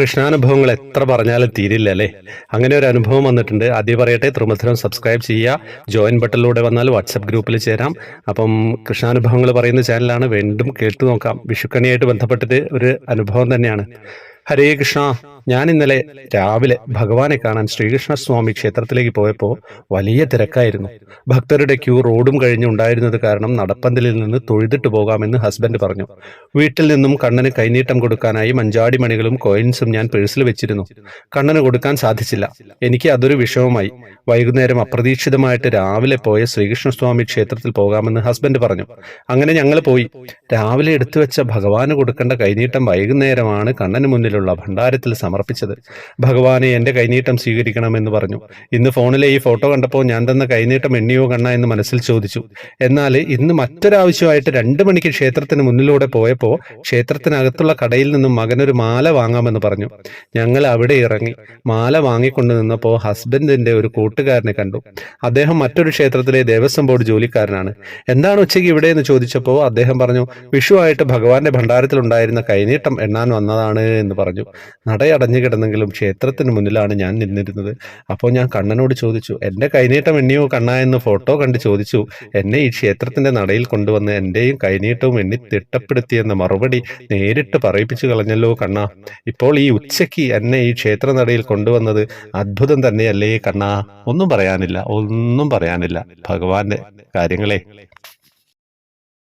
കൃഷ്ണാനുഭവങ്ങൾ എത്ര പറഞ്ഞാലും തീരില്ല അല്ലേ? അങ്ങനെ ഒരു അനുഭവം വന്നിട്ടുണ്ട്. ആദ്യം പറയട്ടെ ത്രിമധുരം സബ്സ്ക്രൈബ് ചെയ്യുക ജോയിൻ ബട്ടണിലൂടെ വന്നാൽ വാട്സപ്പ് ഗ്രൂപ്പിൽ ചേരാം. അപ്പം കൃഷ്ണാനുഭവങ്ങൾ പറയുന്ന ചാനലാണ് വീണ്ടും കേട്ടു നോക്കാം. വിഷുക്കണിയായിട്ട് ബന്ധപ്പെട്ടിട്ട് ഒരു അനുഭവം തന്നെയാണ്. ഹരേ കൃഷ്ണ. ഞാൻ ഇന്നലെ രാവിലെ ഭഗവാനെ കാണാൻ ശ്രീകൃഷ്ണ സ്വാമി ക്ഷേത്രത്തിലേക്ക് പോയപ്പോൾ വലിയ തിരക്കായിരുന്നു. ഭക്തരുടെ ക്യൂ റോഡും കഴിഞ്ഞുണ്ടായിരുന്നത് കാരണം നടപ്പന്തലിൽ നിന്ന് തൊഴുതിട്ട് പോകാമെന്ന് ഹസ്ബൻഡ് പറഞ്ഞു. വീട്ടിൽ നിന്നും കണ്ണന് കൈനീട്ടം കൊടുക്കാനായി മഞ്ചാടി മണികളും കോയിൻസും ഞാൻ പേഴ്സിൽ വെച്ചിരുന്നു. കണ്ണന് കൊടുക്കാൻ സാധിച്ചില്ല. എനിക്ക് അതൊരു വിഷമമായി. വൈകുന്നേരം അപ്രതീക്ഷിതമായിട്ട് രാവിലെ പോയ ശ്രീകൃഷ്ണ സ്വാമി ക്ഷേത്രത്തിൽ പോകാമെന്ന് ഹസ്ബൻഡ് പറഞ്ഞു. അങ്ങനെ ഞങ്ങൾ പോയി. രാവിലെ എടുത്തു വെച്ച ഭഗവാന് കൊടുക്കേണ്ട കൈനീട്ടം വൈകുന്നേരമാണ് കണ്ണന് മുന്നിലുള്ള ഭണ്ഡാരത്തിൽ സമർപ്പിച്ചത്. ഭഗവാനെ എന്റെ കൈനീട്ടം സ്വീകരിക്കണമെന്ന് പറഞ്ഞു. ഇന്ന് ഫോണിലെ ഈ ഫോട്ടോ കണ്ടപ്പോൾ ഞാൻ തന്ന കൈനീട്ടം എണ്ണിയോ കണ്ണ എന്ന് മനസ്സിൽ ചോദിച്ചു. എന്നാൽ ഇന്ന് മറ്റൊരാവശ്യമായിട്ട് രണ്ട് മണിക്ക് ക്ഷേത്രത്തിന് മുന്നിലൂടെ പോയപ്പോൾ ക്ഷേത്രത്തിനകത്തുള്ള കടയിൽ നിന്നും മകനൊരു മാല വാങ്ങാമെന്ന് പറഞ്ഞു. ഞങ്ങൾ അവിടെ ഇറങ്ങി. മാല വാങ്ങിക്കൊണ്ട് നിന്നപ്പോൾ ഹസ്ബൻഡിന്റെ ഒരു കൂട്ടുകാരനെ കണ്ടു. അദ്ദേഹം മറ്റൊരു ക്ഷേത്രത്തിലെ ദേവസ്വം ബോർഡ് ജോലിക്കാരനാണ്. എന്താണ് ഉച്ചയ്ക്ക് ഇവിടെ എന്ന് ചോദിച്ചപ്പോൾ അദ്ദേഹം പറഞ്ഞു വിഷുവായിട്ട് ഭഗവാന്റെ ഭണ്ഡാരത്തിലുണ്ടായിരുന്ന കൈനീട്ടം എണ്ണാൻ വന്നതാണ് എന്ന് പറഞ്ഞു. നടയടഞ്ഞു കിടന്നെങ്കിലും ക്ഷേത്രത്തിന് മുന്നിലാണ് ഞാൻ നിന്നിരുന്നത്. അപ്പോൾ ഞാൻ കണ്ണനോട് ചോദിച്ചു എന്റെ കൈനീട്ടം എണ്ണിയോ കണ്ണ എന്ന് ഫോട്ടോ കണ്ട് ചോദിച്ചു എന്നെ ഈ ക്ഷേത്രത്തിന്റെ നടയിൽ കൊണ്ടുവന്ന് എന്റെയും കൈനീട്ടവും എണ്ണി തിട്ടപ്പെടുത്തിയെന്ന മറുപടി നേരിട്ട് പറയിപ്പിച്ചു കളഞ്ഞല്ലോ കണ്ണ. ഇപ്പോൾ ഈ ഉച്ചയ്ക്ക് എന്നെ ഈ ക്ഷേത്ര നടയിൽ കൊണ്ടുവന്നത് അത്ഭുതം തന്നെയല്ലേ കണ്ണ. ഒന്നും പറയാനില്ല ഒന്നും പറയാനില്ല. ഭഗവാന്റെ കാര്യങ്ങളെ